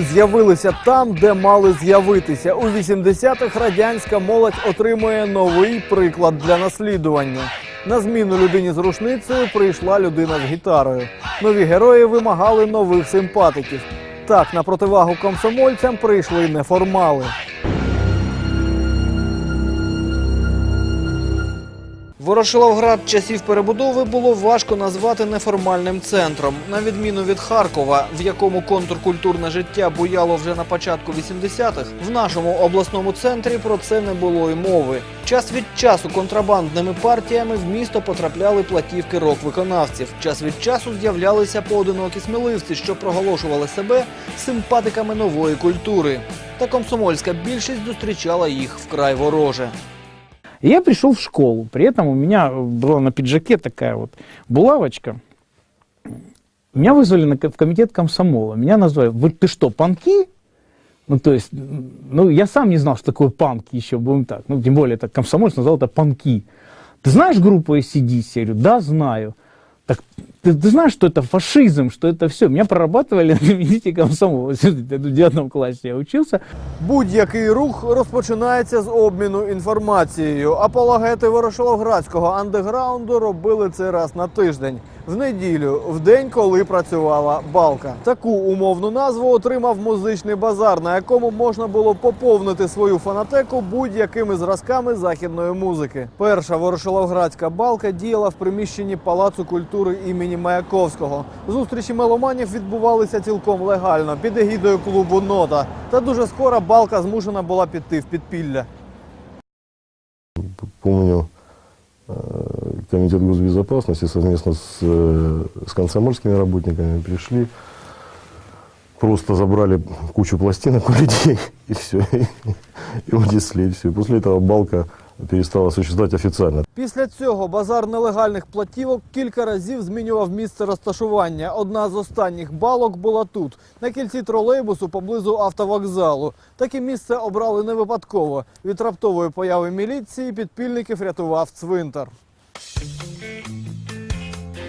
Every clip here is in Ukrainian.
З'явилися там, де мали з'явитися. У 80-х радянська молодь отримує новий приклад для наслідування. На зміну людині з рушницею прийшла людина з гітарою. Нові герої вимагали нових симпатиків. Так, на противагу комсомольцям прийшли неформали. Ворошиловград часів перебудови було важко назвати неформальним центром, на відміну від Харкова, в якому контркультурне життя буяло вже на початку 80-х, в нашому обласному центрі про це не було й мови. Час від часу контрабандними партіями в місто потрапляли платівки рок-виконавців. Час від часу з'являлися поодинокі сміливці, що проголошували себе симпатиками нової культури. Та комсомольська більшість зустрічала їх вкрай вороже. И я пришел в школу. При этом у меня была на пиджаке такая вот булавочка. Меня вызвали на, в комитет комсомола. Меня назвали, вы ты что, панки? Ну, то есть, ну, я сам не знал, что такое панки еще, будем так. Ну, тем более, это комсомольц назвал это панки. Ты знаешь группу ACDC? Я говорю, да, знаю. Так ты, ты знаешь, что это фашизм, что это все? Меня прорабатывали на комитете комсомола. В девятом классе я учился. Будь-який рух розпочинається з обміну інформацією. Апологети Ворошиловградського андеграунду робили це раз на тиждень. В неділю, в день, коли працювала балка. Таку умовну назву отримав музичний базар, на якому можна було поповнити свою фанатеку будь-якими зразками західної музики. Перша Ворошиловградська балка діяла в приміщенні Палацу культури імені Маяковського. Зустрічі меломанів відбувалися цілком легально під егідою клубу Нота. Та дуже скоро балка змушена була піти в підпілля. Помню, комитет госбезопасности совместно с, э, с комсомольскими работниками пришли, просто забрали кучу пластинок у людей, и все, и унесли, и все. После этого балка перестала существовать официально. Після цього базар нелегальних платівок кілька разів змінював місце розташування. Одна з останніх балок була тут, на кільці тролейбусу поблизу автовокзалу. Таке місце обрали не випадково. Від раптової появи міліції підпільників рятував цвинтар.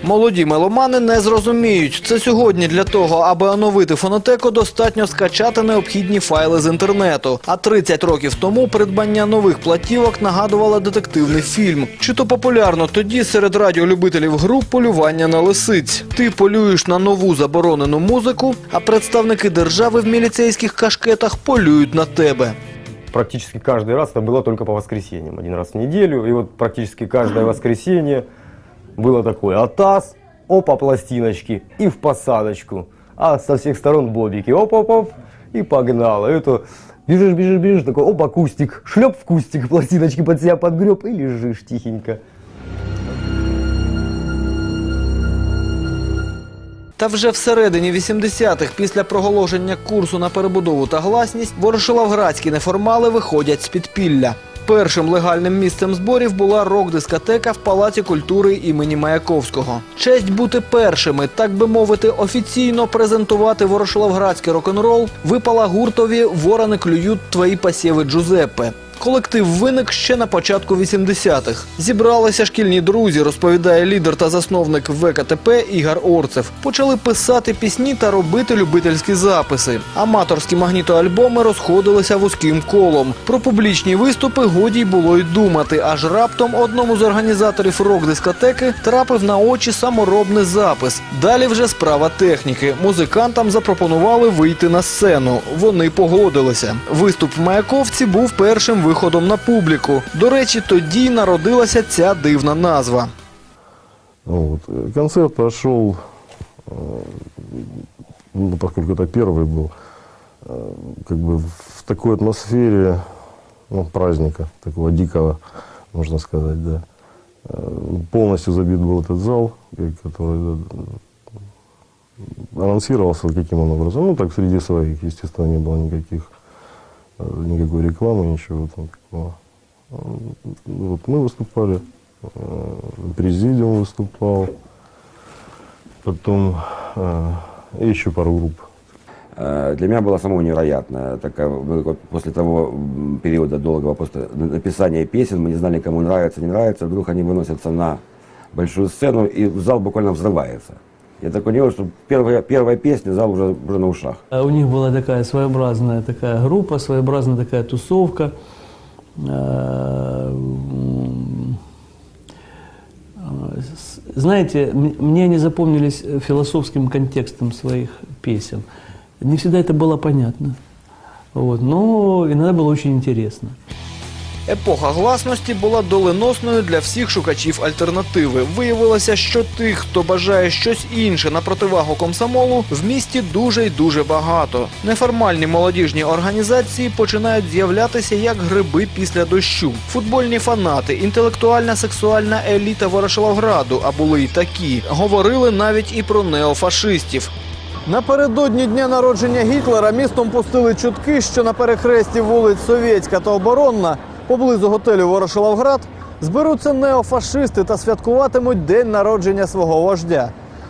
Молоді меломани не зрозуміють. Це сьогодні для того, аби оновити фонотеку, достатньо скачати необхідні файли з інтернету. А 30 років тому придбання нових платівок нагадувало детективний фільм. Чи то популярно тоді серед радіолюбителів груп полювання на лисиць. Ти полюєш на нову заборонену музику, а представники держави в міліцейських кашкетах полюють на тебе. Практически каждый раз это было только по воскресеньям. Один раз в неделю. И вот практически каждое воскресенье было такое. Атас, опа, пластиночки и в посадочку. А со всех сторон бобики. Оп-оп-оп. И погнало. Это бежишь, бежишь, бежишь. Такой, опа, кустик. Шлеп в кустик, пластиночки под себя подгреб и лежишь тихенько. Та вже всередині 80-х, після проголошення курсу на перебудову та гласність, ворошиловградські неформали виходять з підпілля. Першим легальним місцем зборів була рок-дискотека в Палаці культури імені Маяковського. Честь бути першими, так би мовити, офіційно презентувати ворошиловградський рок-н-рол випала гуртові «Ворони клюють твої посєви Джузеппе». Колектив виник ще на початку 80-х. Зібралися шкільні друзі, розповідає лідер та засновник ВКТП Ігор Орцев. Почали писати пісні та робити любительські записи. Аматорські магнітоальбоми розходилися вузьким колом. Про публічні виступи годі й було й думати. Аж раптом одному з організаторів рок-дискотеки трапив на очі саморобний запис. Далі вже справа техніки. Музикантам запропонували вийти на сцену. Вони погодилися. Виступ в Маяковці був першим виходом на публіку. До речі, тоді й народилася ця дивна назва. Вот. Э, Концерт прошел, э, ну, поскольку это первый был, э, как бы в такой атмосфере ну, праздника, такого дикого, можно сказать, да. Э, Полностью забит был этот зал, э, который э, анонсировался каким он образом. Ну, так, среди своих, естественно, не было никаких, э, никакой рекламы, ничего там такого. Вот мы выступали, э, президиум выступал, потом э, еще пару групп. Э, Для меня было. Такая, мы вот после того периода долгого после написания песен, мы не знали, кому нравится, не нравится. Вдруг они выносятся на большую сцену, и зал буквально взрывается. Я так понял, что первая, первая песня, зал уже, уже на ушах. А У них была такая своеобразная такая группа, своеобразная такая тусовка. С- Знаете, мне они запомнились философским контекстом своих песен. Не всегда это было понятно. Вот, но иногда было очень интересно. Епоха гласності була доленосною для всіх шукачів альтернативи. Виявилося, що тих, хто бажає щось інше на противагу комсомолу, в місті дуже й дуже багато. Неформальні молодіжні організації починають з'являтися як гриби після дощу. Футбольні фанати, інтелектуальна сексуальна еліта Ворошиловграду, а були й такі, говорили навіть і про неофашистів. Напередодні дня народження Гітлера містом пустили чутки, що на перехресті вулиць Совєтська та Оборонна поблизу готелю Ворошиловград зберуться неофашисти та святкуватимуть день народження свого вождя.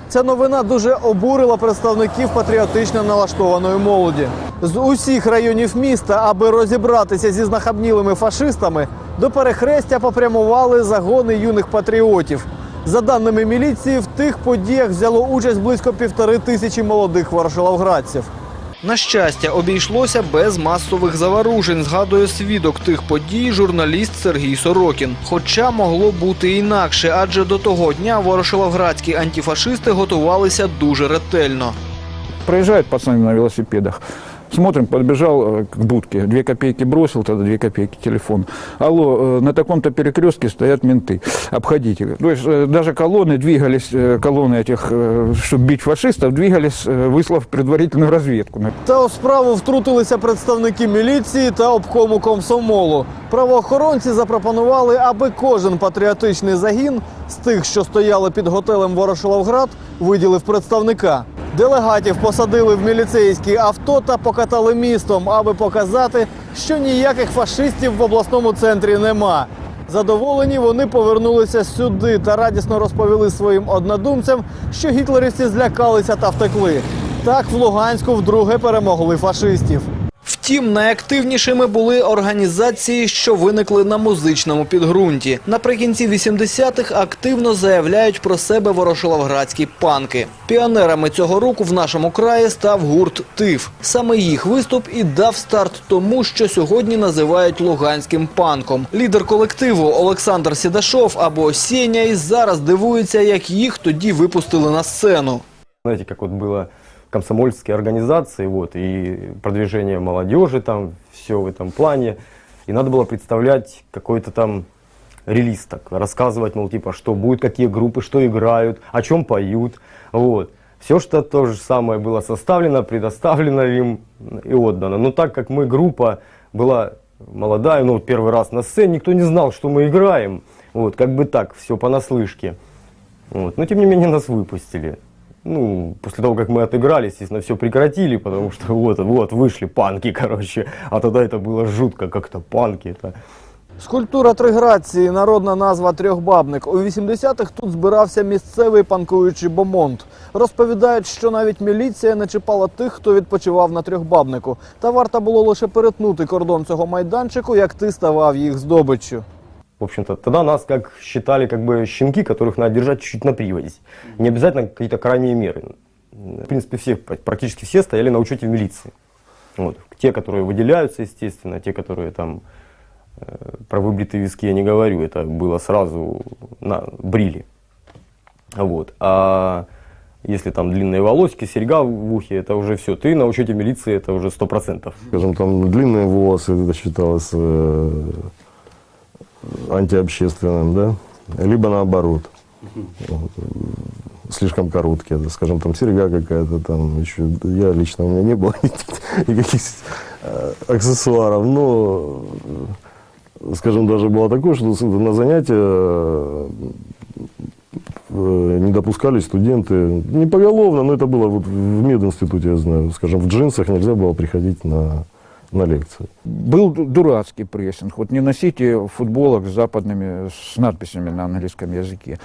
Ця новина дуже обурила представників патріотично налаштованої молоді. З усіх районів міста, аби розібратися зі знахабнілими фашистами, до перехрестя попрямували загони юних патріотів. За даними міліції, в тих подіях взяло участь близько півтори тисячі молодих ворошиловградців. На щастя, обійшлося без масових заворушень, згадує свідок тих подій журналіст Сергій Сорокін. Хоча могло бути інакше, адже до того дня ворошиловградські антифашисти готувалися дуже ретельно. Приїжджають пацани на велосипедах. Смотрим, подбежал э, к будке, две копейки бросил, тогда две копейки телефон. Алло, э, на таком-то перекрестке стоят менты, обходите. То есть э, даже колонны двигались, э, колонны этих, чтобы бить фашистов, двигались, э, выслав предварительную разведку. Та у справу втрутилися представники міліції та обкому комсомолу. Правоохоронці запропонували, аби кожен патріотичний загін з тих, що стояли під готелем Ворошиловград, виділив представника. Делегатів посадили в міліцейські авто та покатали містом, аби показати, що ніяких фашистів в обласному центрі нема. Задоволені вони повернулися сюди та радісно розповіли своїм однодумцям, що гітлерівці злякалися та втекли. Так в Луганську вдруге перемогли фашистів. Втім, найактивнішими були організації, що виникли на музичному підґрунті. Наприкінці 80-х активно заявляють про себе ворошиловградські панки. Піонерами цього року в нашому краї став гурт ТИФ. Саме їх виступ і дав старт тому, що сьогодні називають луганським панком. Лідер колективу Олександр Сідашов або Сєня і зараз дивується, як їх тоді випустили на сцену. Знаете, как вот было комсомольские организации, вот, и продвижение молодежи там, все в этом плане. И надо было представлять какой-то там релиз, так, рассказывать, мол, типа, что будет, какие группы, что играют, о чем поют, вот. Все, что то же самое было составлено, предоставлено им и отдано. Но так как мы группа была молодая, ну, первый раз на сцене, никто не знал, что мы играем. Вот, как бы так, все понаслышке. Вот. Но тем не менее нас выпустили. Ну, после того, как мы отыграли, естественно, все прекратили, потому что вот, вот, вышли панки, короче. А тогда это было жутко, как-то панки. Это... Скульптура Триграції, народна назва Трьохбабник. У 80-х тут збирався місцевий панкуючий бомонд. Розповідають, що навіть міліція не чіпала тих, хто відпочивав на Трьохбабнику. Та варто було лише перетнути кордон цього майданчику, як ти ставав їх здобиччю. В общем-то, тогда нас как считали как бы щенки, которых надо держать чуть-чуть на привязи. Не обязательно какие-то крайние меры. В принципе, все, практически все стояли на учете в милиции. Вот. Те, которые выделяются, естественно, те, которые там э, про выбритые виски я не говорю, это было сразу на брили. Вот. А если там длинные волосики, серьга в ухе, это уже все. Ты на учете милиции, это уже сто процентов. Скажем, там длинные волосы, это считалось э, антиобщественным, да? Либо наоборот. Вот. Слишком короткие, скажем, там серьга какая-то там еще. Я лично, у меня не было никаких э, аксессуаров, но, э, скажем, даже было такое, что на занятия э, не допускались студенты, не поголовно, но это было вот в мединституте, я знаю, скажем, в джинсах нельзя было приходить на, на лекции. Был ду- дурацкий прессинг. Вот не носите футболок с западными, с надписями на английском языке.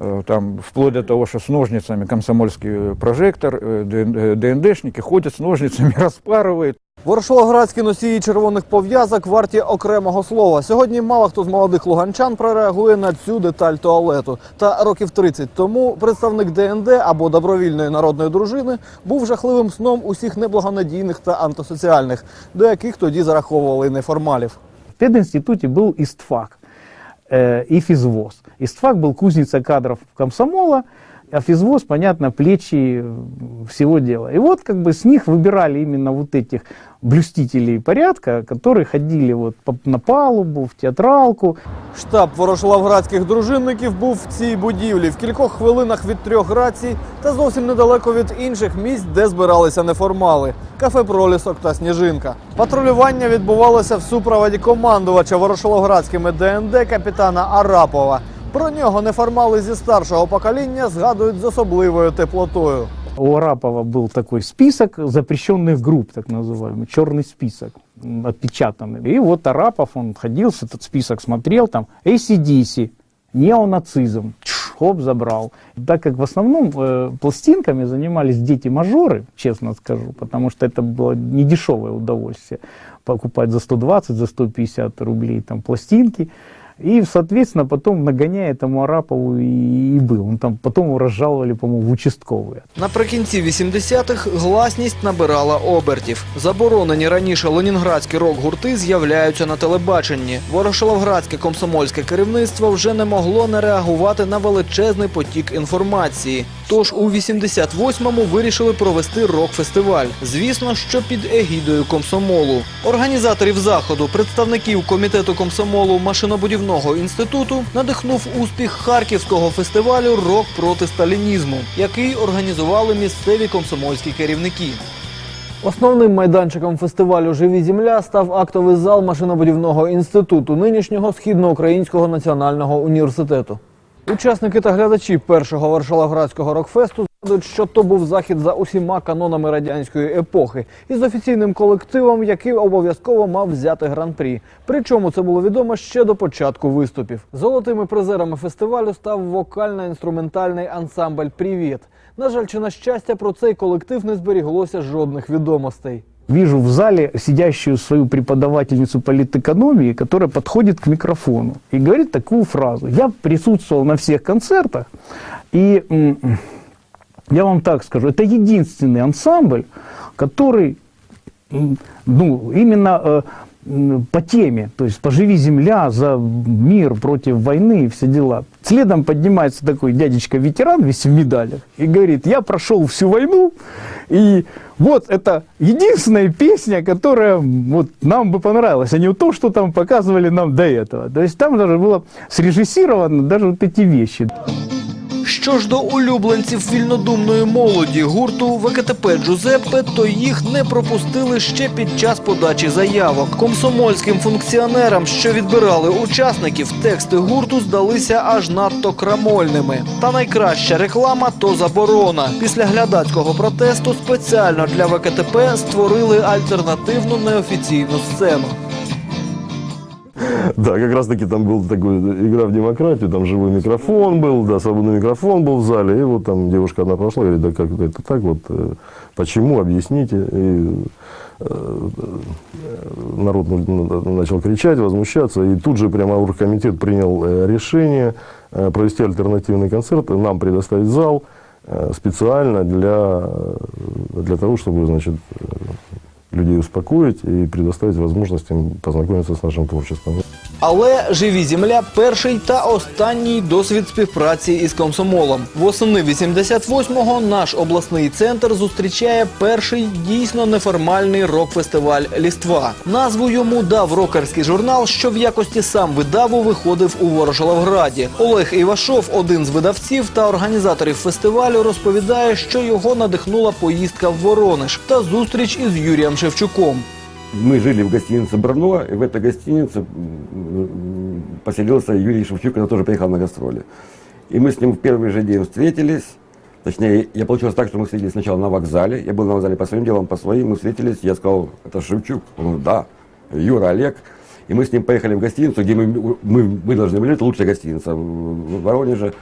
Э, Там вплоть до того, что с ножницами комсомольский прожектор, э, ДН- э, ДНДшники ходят с ножницами, распарывают. Ворошиловградські носії червоних пов'язок варті окремого слова. Сьогодні мало хто з молодих луганчан прореагує на цю деталь туалету. Та років 30 тому представник ДНД або добровільної народної дружини був жахливим сном усіх неблагонадійних та антисоціальних, до яких тоді зараховували неформалів. В пединституте был ИСТФАК э, и физвоз. ИСТФАК был кузница кадров комсомола, а физвоз, понятно, плечи э, всего дела. И вот как бы с них выбирали именно вот этих блюстителей порядка, которые ходили вот по- на палубу, в театралку, Штаб ворошиловградських дружинників був в цій будівлі в кількох хвилинах від трьох рацій та зовсім недалеко від інших місць, де збиралися неформали кафе Пролісок та Сніжинка. Патрулювання відбувалося в супроводі командувача ворошиловградськими ДНД капітана Арапова. Про нього неформали зі старшого покоління згадують з особливою теплотою. У Арапова был такой список запрещенных групп, так называемый, черный список, м, отпечатанный. И вот Арапов, он ходил, с этот список смотрел, там, ACDC, неонацизм, чш, хоп, забрал. Так как в основном э, пластинками занимались дети-мажоры, честно скажу, потому что это было недешевое удовольствие, покупать за 120, за 150 рублей там пластинки. И, соответственно, потом нагоняя этому Арапову и, и был. Он там, потом его разжаловали, по-моему, в участковые. Наприкінці 80-х гласність набирала обертів. Заборонені раніше ленінградські рок-гурти з'являються на телебаченні. Ворошиловградське комсомольське керівництво вже не могло не реагувати на величезний потік інформації. Тож у 88-му вирішили провести рок-фестиваль. Звісно, що під егідою комсомолу. Організаторів заходу, представників комітету комсомолу машинобудівного інституту, надихнув успіх харківського фестивалю Рок проти сталінізму, який організували місцеві комсомольські керівники. Основним майданчиком фестивалю Живі земля став актовий зал машинобудівного інституту нинішнього східноукраїнського національного університету. Учасники та глядачі першого Варшалоградського рокфесту що то був захід за усіма канонами радянської епохи із офіційним колективом, який обов'язково мав взяти гран-прі. Причому це було відомо ще до початку виступів. Золотими призерами фестивалю став вокально-інструментальний ансамбль Привіт. На жаль, чи на щастя, про цей колектив не зберіглося жодних відомостей. Вижу в зале сидящую свою преподавательницу политэкономии, которая подходит к микрофону и говорит такую фразу. Я присутствовал на всех концертах, и я вам так скажу, это единственный ансамбль, который ну, именно э, по теме, то есть «Поживи земля», «За мир», «Против войны» и все дела. Следом поднимается такой дядечка-ветеран, весь в медалях, и говорит, я прошел всю войну, и вот это единственная песня, которая вот нам бы понравилась, а не то, что там показывали нам до этого. То есть там даже было срежиссировано даже вот эти вещи. Що ж до улюбленців вільнодумної молоді гурту ВКТП Джузеппе, то їх не пропустили ще під час подачі заявок. Комсомольським функціонерам, що відбирали учасників, тексти гурту здалися аж надто крамольними. Та найкраща реклама то заборона. Після глядацького протесту спеціально для ВКТП створили альтернативну неофіційну сцену. Да, как раз таки там был такой игра в демократию, там живой микрофон был, да, свободный микрофон был в зале, и вот там девушка одна прошла, говорит, да как это так вот, э, почему, объясните, и э, э, народ начал кричать, возмущаться, и тут же прямо оргкомитет принял решение провести альтернативный концерт, нам предоставить зал специально для, для того, чтобы, значит, людей успокоить и предоставить возможность им познакомиться с нашим творчеством. Але живі земля перший та останній досвід співпраці із комсомолом. Восени 88-го наш обласний центр зустрічає перший дійсно неформальний рок-фестиваль Ліства. Назву йому дав рокерський журнал, що в якості сам видаву виходив у Ворошиловграді. Олег Івашов, один з видавців та організаторів фестивалю, розповідає, що його надихнула поїздка в Воронеж та зустріч із Юрієм Шевчуком. Мы жили в гостинице Брно, и в этой гостинице поселился Юрий Шевчук, который тоже приехал на гастроли. И мы с ним в первый же день встретились. Точнее, я получилось так, что мы встретились сначала на вокзале. Я был на вокзале по своим делам, по своим. Мы встретились, я сказал, это Шевчук. Он да, Юра, Олег. И мы с ним поехали в гостиницу, где мы, мы, мы должны были, это лучшая гостиница в Воронеже.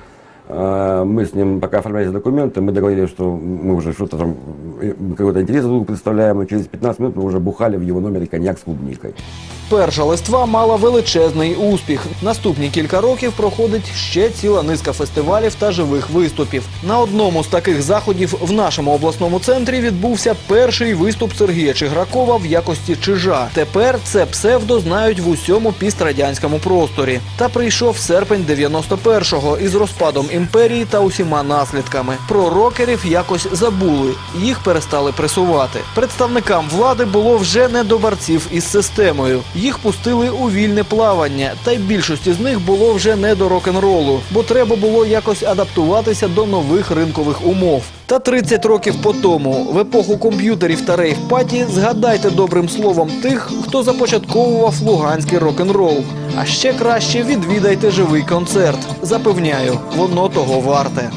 Э, Мы с ним, пока оформляли документы, мы договорились, что мы уже что-то там, э, какой-то интерес друг другу представляем, и через 15 минут мы уже бухали в его номере коньяк с клубникой. Перша листва мала величезний успіх. Наступні кілька років проходить ще ціла низка фестивалів та живих виступів. На одному з таких заходів в нашому обласному центрі відбувся перший виступ Сергія Чигракова в якості чижа. Тепер це псевдо знають в усьому пістрадянському просторі. Та прийшов серпень 91-го із розпадом імперії та усіма наслідками. Про рокерів якось забули, їх перестали пресувати. Представникам влади було вже не до борців із системою. Їх пустили у вільне плавання, та й більшості з них було вже не до рок-н-ролу, бо треба було якось адаптуватися до нових ринкових умов. Та 30 років по тому, в епоху комп'ютерів та рейв-паті, згадайте добрим словом тих, хто започатковував луганський рок-н-рол. А ще краще відвідайте живий концерт. Запевняю, воно того варте.